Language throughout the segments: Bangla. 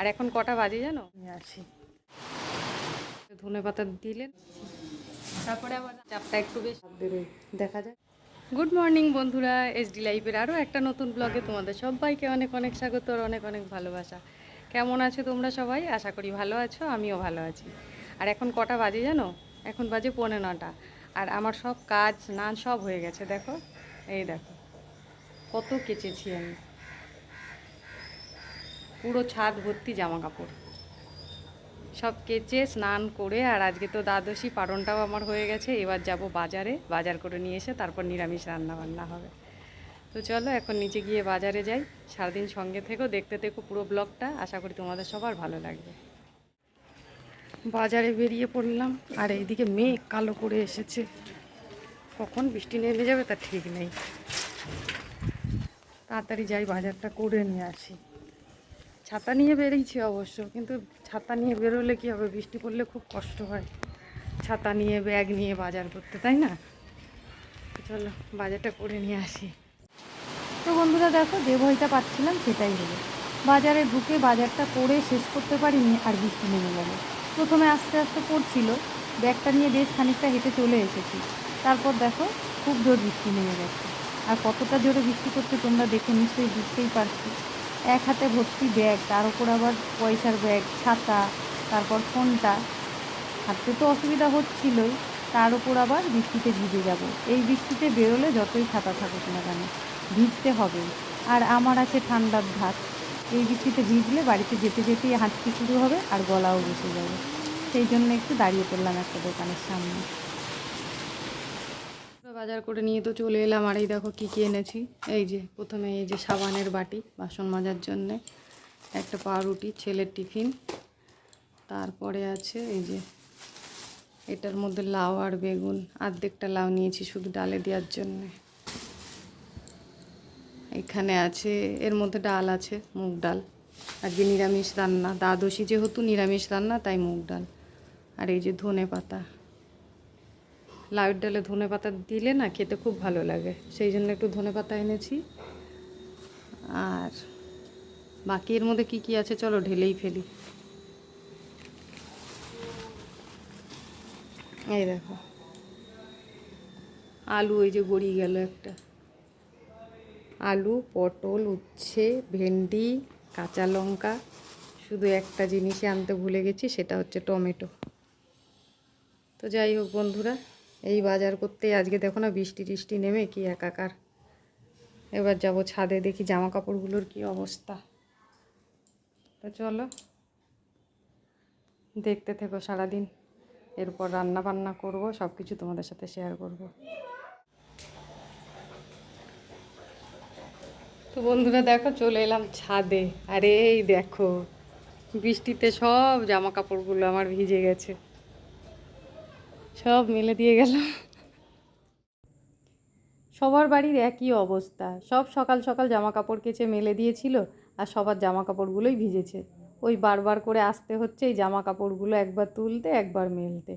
আর এখন কটা বাজে জানো? আসি ধনে পাতা দিলেন তারপরে আবার চাপটা একটু বেশি। দেখা যায় গুড মর্নিং বন্ধুরা এসডি লাইফের আরও একটা নতুন ব্লগে তোমাদের সবাইকে অনেক অনেক স্বাগত আর অনেক অনেক ভালোবাসা। কেমন আছো তোমরা সবাই? আশা করি ভালো আছো আমিও ভালো আছি। আর এখন কটা বাজে জানো? এখন বাজে পৌনে নটা। আর আমার সব কাজ নান সব হয়ে গেছে দেখো? এই দেখো কত কেচেছি আমি। পুরো ছাদ ভর্তি জামা কাপড় সব কেচে স্নান করে আর আজকে তো দ্বাদশী পারণটাও আমার হয়ে গেছে, এবার যাব বাজারে। বাজার করে নিয়ে এসে তারপর নিরামিষ রান্না বান্না হবে। তো চলো এখন নিচে গিয়ে বাজারে যাই, সারাদিন সঙ্গে থেকেও দেখতে থেকো পুরো ব্লগটা। আশা করি তোমাদের সবার ভালো লাগবে। বাজারে বেরিয়ে পড়লাম, আর এইদিকে মেঘ কালো করে এসেছে। কখন বৃষ্টি নেমে যাবে তা ঠিক নেই। তাড়াতাড়ি যাই, বাজারটা করে নিয়ে আসি। ছাতা নিয়ে বেরিয়েছি অবশ্য, কিন্তু ছাতা নিয়ে বেরোলে কি হবে? বৃষ্টি পড়লে খুব কষ্ট হয়। ছাতা নিয়ে, ব্যাগ নিয়ে বাজার করতে, তাই না? চলো, বাজারটা করে নিয়ে আসি। তো বন্ধুরা, দেখো, যে ভয়টা পাচ্ছিলাম সেটাই হলো। বাজারে ঢুকে বাজারটা করে শেষ করতে পারিনি আর বৃষ্টি নেমে গেল। প্রথমে আস্তে আস্তে পড়ছিল, ব্যাগটা নিয়ে বেশ খানিকটা হেঁটে চলে এসেছি। তারপর দেখো, খুব জোর বৃষ্টি নেমে গেছে। আর কতটা জোরে বৃষ্টি করছে তোমরা দেখে নিশ্চয়ই বুঝতেই পারছ। এক হাতে ভর্তি ব্যাগ, তার উপর আবার পয়সার ব্যাগ, ছাতা, তারপর ফোনটা। হাঁটতে তো অসুবিধা হচ্ছিলই, তার উপর আবার বৃষ্টিতে ভিজে যাব। এই বৃষ্টিতে বেরোলে যতই ছাতা থাকুক না কেন, ভিজতে হবে। আর আমার আছে ঠান্ডার ধাত এই বৃষ্টিতে ভিজলে বাড়িতে যেতে যেতেই হাঁটতে শুরু হবে আর গলাও বসে যাবে। সেই জন্য একটু দাঁড়িয়ে পড়লাম একটা দোকানের সামনে। বাজার করে নিয়ে তো চলে এলাম, আর এই দেখো কী কী এনেছি। এই যে প্রথমে এই যে সাবানের বাটি বাসন মাজার জন্যে, একটা পাউরুটি, ছেলের টিফিন। তারপরে আছে এই যে এটার মধ্যে লাউ আর বেগুন, আর্ধেকটা লাউ নিয়েছি শুধু ডালে দেওয়ার জন্যে। এখানে আছে, এর মধ্যে ডাল আছে, মুগ ডাল। আজকে নিরামিষ রান্না, দ্বাদশী যেহেতু নিরামিষ রান্না, তাই মুগ ডাল। আর এই যে ধনে পাতা। লাউয়ের ডালে ধনে পাতা দিলে না খেতে খুব ভালো লাগে। সেই জন্য একটু ধনে পাতা এনেছি। আর বাকি এর মধ্যে কি কি আছে চলো ঢেলেই ফেলি। এই দেখো। আলু ওই যে গড়িয়ে গেল একটা। আলু, পটল, উচ্ছে, ভেন্ডি, কাঁচা লঙ্কা, শুধু একটা জিনিসই আনতে ভুলে গেছি, সেটা হচ্ছে টমেটো। তো যাই হোক বন্ধুরা এই বাজার করতে আজকে দেখো না বৃষ্টি টিষ্টি নেমে কি একাকার। এবার যাব ছাদে দেখি জামা কাপড়গুলোর কি অবস্থা। তো চলো, দেখতে থেকো সারাদিন। এরপর রান্না বান্না করব সব কিছু তোমাদের সাথে শেয়ার করব। তো বন্ধুরা দেখো, চলে এলাম ছাদে। আরে এই দেখো, বৃষ্টিতে সব জামা কাপড়গুলো আমার ভিজে গেছে। সব মেলে দিয়ে গেল। সবার বাড়ির একই অবস্থা। সব সকাল সকাল জামা কাপড় কেচে মেলে দিয়েছিল আর সবার জামা কাপড়গুলোই ভিজেছে। ওই বারবার করে আসতে হচ্ছে এই জামা কাপড়গুলো একবার তুলতে, একবার মেলতে।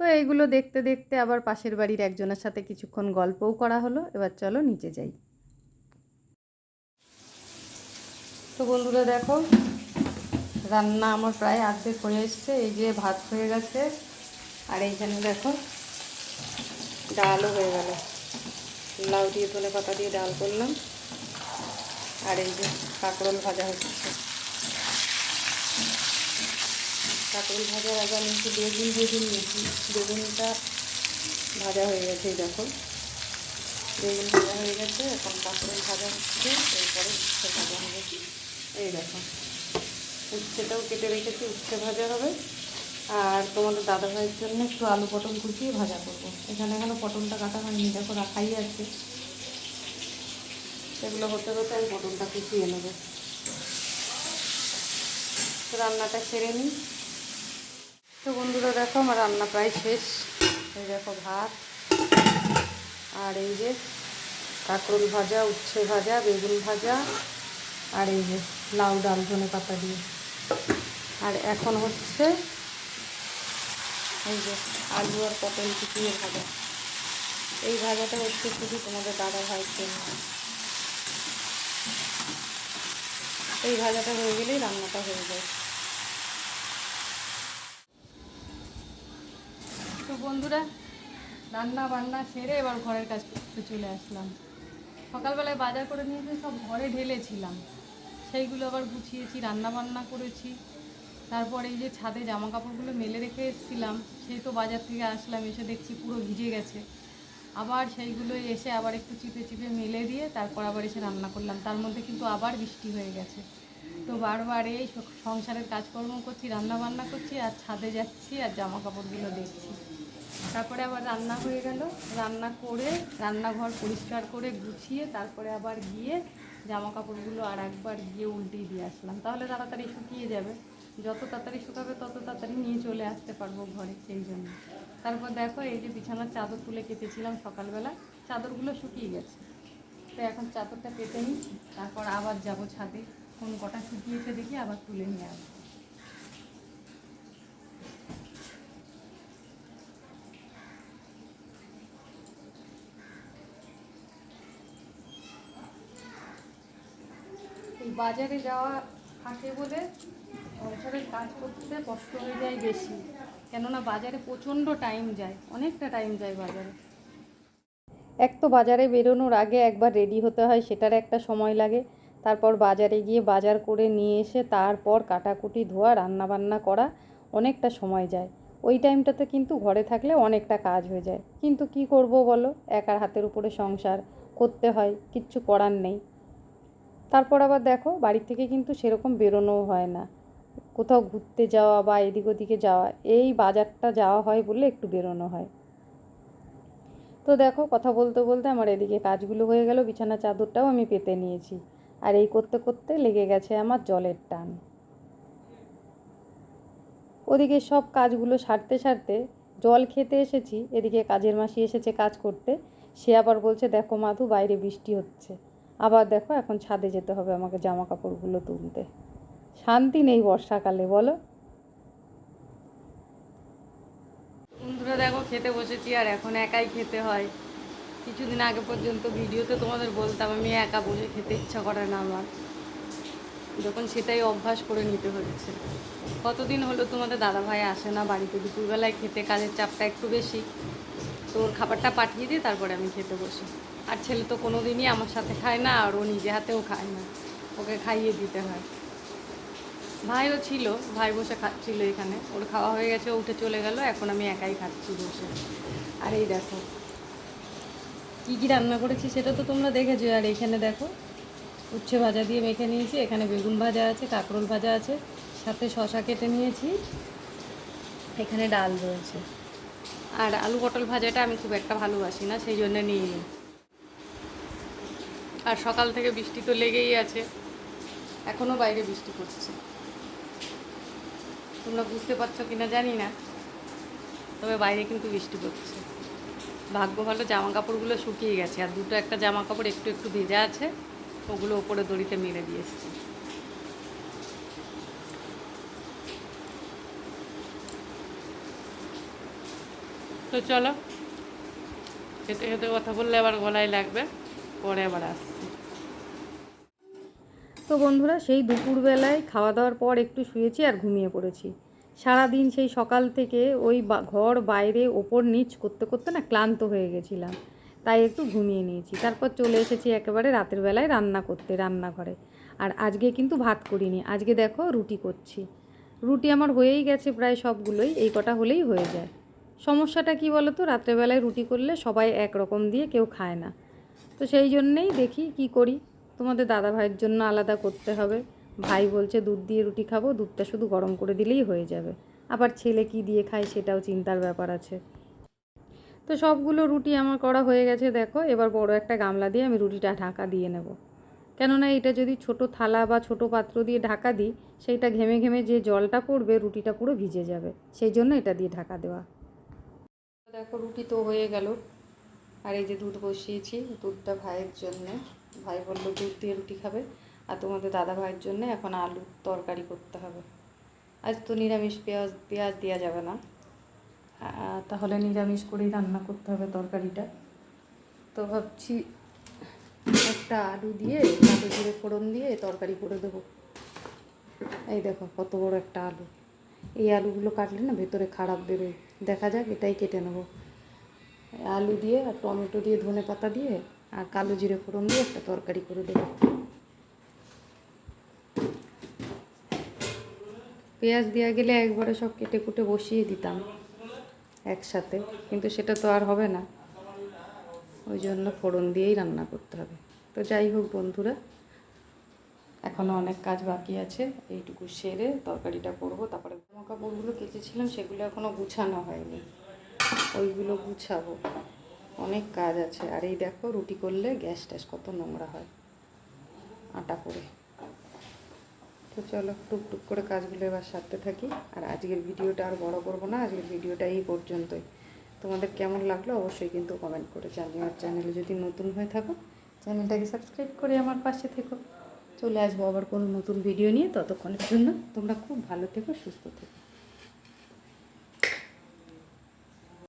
তো এইগুলো দেখতে দেখতে আবার পাশের বাড়ির একজনের সাথে কিছুক্ষণ গল্পও করা হলো। এবার চলো নিচে যাই। তো বন্ধুরা দেখো, রান্না আমার প্রায় অর্ধেক হয়ে এসছে। এই যে ভাত হয়ে গেছে। আর এইখানে দেখো ডালও হয়ে গেল। লাউ দিয়ে ধনে পাতা দিয়ে ডাল করলাম। আর এই যে কাঁকরোল ভাজা হচ্ছে। কাঁকরোল ভাজার আগে আমি একটু বেগুন ভেজে নিয়েছি। বেগুনটা ভাজা হয়ে গেছে দেখো। বেগুন ভাজা হয়ে গেছে, এখন কাঁকরোল ভাজা হচ্ছে। এরপরে উচ্ছে ভাজা হবে। এই দেখো। উচ্ছেটাও কেটে রেখেছি, উচ্ছে ভাজা হবে। আর তোমাদের দাদা ভাইয়ের জন্য একটু আলু পটল কুচিয়ে ভাজা করব। এখানে এখনও পটলটা কাটা হয়নি, দেখো রাখাই আছে। সেগুলো হতে হতে আমি পটলটা কুচিয়ে নেব। রান্নাটা সেরে নিই। তো বন্ধুরা দেখো, আমার রান্না প্রায় শেষ। এই দেখো ভাত আর এই যে কাঁকরোল ভাজা, উচ্ছে ভাজা, বেগুন ভাজা আর এই যে লাউ ডাল ধনে পাতা দিয়ে। আর এখন হচ্ছে এই যে আলু আর পটল কুচিয়ে ভাজা। এই ভাজাটা হচ্ছে শুধু তোমাদের দাদা ভাইয়ের জন্য। এই ভাজাটা হয়ে গেলেই রান্নাটা হয়ে যায়। তো বন্ধুরা, রান্না বান্না সেরে এবার ঘরের কাজ করতে চলে আসলাম। সকালবেলায় বাজার করে নিয়ে সব ঘরে ঢেলেছিলাম। সেইগুলো আবার গুছিয়েছি রান্না বান্না করেছি। তারপরে এই যে ছাদে জামা কাপড়গুলো মেলে রেখে এসেছিলাম, সেই তো বাজার থেকে আসলাম, এসে দেখছি পুরো ভিজে গেছে। আবার সেইগুলো এসে আবার একটু চিপে চিপে মেলে দিয়ে তারপর আবার এসে রান্না করলাম। তার মধ্যে কিন্তু আবার বৃষ্টি হয়ে গেছে। তো বারবার এই সংসারের কাজকর্ম করছি রান্না বান্না করছি আর ছাদে যাচ্ছি আর জামা কাপড়গুলো দেখছি। তারপরে আবার রান্না হয়ে গেল। রান্না করে, রান্নাঘর পরিষ্কার করে গুছিয়ে তারপরে আবার গিয়ে জামা কাপড়গুলো আর একবার গিয়ে উল্টিয়ে দিয়ে আসলাম। তাহলে তাড়াতাড়ি শুকিয়ে যাবে। যত তাড়াতাড়ি শুকাবে তত তাড়াতাড়ি নিয়ে চলে আসতে পারব ঘরে, সেই জন্য। তারপর দেখো এই যে বিছানার চাদর তুলে কেটেছিলাম সকালবেলা, চাদরগুলো শুকিয়ে গেছে। তো এখন চাদরটা পেতে নিই, তারপর আবার যাব ছাদে। কোন কটা শুকিয়েছে দেখি, আবার তুলে নিয়ে আসব। বাজারে যাওয়া থাকে বলে সংসারের কাজ করতে কষ্ট হয়ে যায় বেশি। কেননা বাজারে প্রচণ্ড টাইম যায়, অনেকটা টাইম যায় বাজারে। এক তো বাজারে বেরোনোর আগে একবার রেডি হতে হয়, সেটার একটা সময় লাগে। তারপর বাজারে গিয়ে বাজার করে নিয়ে এসে তারপর কাটাকুটি ধোয়া, রান্নাবান্না করা, অনেকটা সময় যায়। ওই টাইমটাতে কিন্তু ঘরে থাকলে অনেকটা কাজ হয়ে যায়। কিন্তু কি করব বলো? একার হাতের উপরে সংসার, করতে হয়, কিচ্ছু করার নেই। তারপর আবার দেখো বাড়ির থেকে কিন্তু সেরকম বেরোনোও হয় না। কোথাও ঘুরতে যাওয়া বা এদিক ওদিকে যাওয়া, এই বাজারটা যাওয়া হয় বলে একটু বেরোনো হয়। তো দেখো, কথা বলতে বলতে আমার এদিকে কাজগুলো হয়ে গেল, বিছানা চাদরটাও আমি পেতে নিয়েছি। আর এই করতে করতে লেগে গেছে আমার জলের টান। ওদিকে সব কাজগুলো সারতে সারতে জল খেতে এসেছি, এদিকে কাজের মাসি এসেছে কাজ করতে। সে আবার বলছে, দেখো মাধু, বাইরে বৃষ্টি হচ্ছে। আবার দেখো, এখন ছাদে যেতে হবে আমাকে জামা কাপড়গুলো তুলতে। শান্তি নেই বর্ষাকালে, বলো। বন্ধুরা দেখো, খেতে বসেছি আর এখন একাই খেতে হয়। কিছুদিন আগে পর্যন্ত ভিডিওতে তোমাদের বলতাম, আমি একা বসে খেতে ইচ্ছা করে না আমার। যখন সেটাই অভ্যাস করে নিতে হয়েছে কতদিন হলো তোমাদের দাদাভাই আসে না বাড়িতে? দুপুরবেলায় খেতে কাজের চাপটা একটু বেশি। তো ওর খাবারটা পাঠিয়ে দিয়ে তারপরে আমি খেতে বসি। আর ছেলে তো কোনো দিনই আমার সাথে খায় না, আর ও নিজে হাতেও খায় না। ওকে খাইয়ে দিতে হয়। ভাইও ছিল, ভাই বসে খাচ্ছিল এখানে। ওর খাওয়া হয়ে গেছে উঠে চলে গেল, এখন আমি একাই খাচ্ছি বসে। আর এই দেখো, কী কী রান্না করেছি সেটা তো তোমরা দেখেছ। আর এখানে দেখো, উচ্ছে ভাজা দিয়ে মেখে নিয়েছি। এখানে বেগুন ভাজা আছে, কাঁকরোল ভাজা আছে, সাথে শশা কেটে নিয়েছি। এখানে ডাল রয়েছে। আর আলু পটল ভাজাটা আমি খুব একটা ভালোবাসি না, সেই জন্য নিয়ে নিই। আর সকাল থেকে বৃষ্টি তো লেগেই আছে। এখনও বাইরে বৃষ্টি পড়ছে। তোমরা বুঝতে পারছ কিনা জানি না। তবে বাইরে কিন্তু বৃষ্টি পড়ছে। ভাগ্য ভালো জামা কাপড়গুলো শুকিয়ে গেছে। আর দুটো একটা জামা কাপড় একটু একটু ভেজা আছে, ওগুলো ওপরে দড়িতে মেরে দিয়ে এসছি। তো চলো খেতে খেতে কথা বললে আবার গলায় লাগবে, পরে আবার আসছি। তো বন্ধুরা, সেই দুপুরবেলায় খাওয়া দাওয়ার পর একটু শুয়েছি আর ঘুমিয়ে পড়েছি। সারাদিন সেই সকাল থেকে ওই ঘর বাইরে ওপর নিচ করতে করতে না ক্লান্ত হয়ে গেছিলাম। তাই একটু ঘুমিয়ে নিয়েছি। তারপর চলে এসেছি একেবারে রাতের বেলায় রান্না করতে, রান্নাঘরে। আর আজকে কিন্তু ভাত করিনি। আজকে দেখো রুটি করছি। রুটি আমার হয়েই গেছে প্রায় সবগুলোই। এই কটা হলেই হয়ে যায়। সমস্যাটা কি বলো তো রাত্রেবেলায় রুটি করলে সবাই একরকম দিয়ে কেউ খায় না। তো সেই জন্যেই দেখি কি করি। তোমাদের দাদা ভাইয়ের জন্য আলাদা করতে হবে। ভাই বলছে, দুধ দিয়ে রুটি খাব, দুধটা শুধু গরম করে দিলেই হয়ে যাবে। আবার ছেলে কি দিয়ে খায় সেটাও চিন্তার ব্যাপার আছে। তো সবগুলো রুটি আমার করা হয়ে গেছে, দেখো। এবার বড় একটা গামলা দিয়ে আমি রুটিটা ঢাকা দিয়ে নেব। কেননা এটা যদি ছোট থালা বা ছোট পাত্র দিয়ে ঢাকা দিই, সেইটা ঘেমে ঘেমে যে জলটা পড়বে, রুটিটা পুরো ভিজে যাবে। সেই জন্য এটা দিয়ে ঢাকা দেওয়া। দেখো, রুটি তো হয়ে গেল। আর এই যে দুধ বসিয়েছি, দুধটা ভাইয়ের জন্য। ভাই বলল দুধ দিয়ে রুটি খাবে আর তোমাদের দাদা ভাইয়ের জন্য এখন আলুর তরকারি করতে হবে। আজ তো নিরামিষ পেঁয়াজ পেঁয়াজ দেওয়া যাবে না। তাহলে নিরামিষ করেই রান্না করতে হবে তরকারিটা। তো ভাবছি একটা আলু দিয়ে, কাঁচা জিরে ফোড়ন দিয়ে তরকারি করে দেবো। এই দেখো কত বড় একটা আলু। এই আলুগুলো কাটলে না ভেতরে খারাপ বেরোয়। দেখা যাক এটাই কেটে নেব। আলু দিয়ে আর টমেটো দিয়ে ধনে পাতা দিয়ে আর কালো জিরে ফোড়ন দিয়ে একটা তরকারি করে দেবো। পেঁয়াজ দেওয়া গেলে একবারে সব কেটে কুটে বসিয়ে দিতাম একসাথে, কিন্তু সেটা তো আর হবে না। ওই জন্য ফোড়ন দিয়েই রান্না করতে হবে। তো যাই হোক বন্ধুরা এখনও অনেক কাজ বাকি আছে, এইটুকু সেরে তরকারিটা করব। তারপরে জামা কাপড়গুলো কেচেছিলাম, সেগুলো এখনও গুছানো হয়নি। ওইগুলো গুছাবো। অনেক কাজ আছে। আর এই দেখো, রুটি করলে গ্যাস ট্যাস কত নোংরা হয়। আটা করে তো চলো টুকটুক করে কাজগুলো এবার সারতে থাকি। আর আজকের ভিডিওটা আর বড় করব না, আজকের ভিডিওটা এই পর্যন্তই। তোমাদের কেমন লাগল অবশ্যই কিন্তু কমেন্ট করে জানিও। আর চ্যানেলে যদি নতুন হয়ে থাকো চ্যানেলটাকে সাবস্ক্রাইব করে আমার পাশে থেকো। চলে আসব আবার কোনো নতুন ভিডিও নিয়ে। ততক্ষণের জন্য তোমরা খুব ভালো থেকো, সুস্থ থেকো।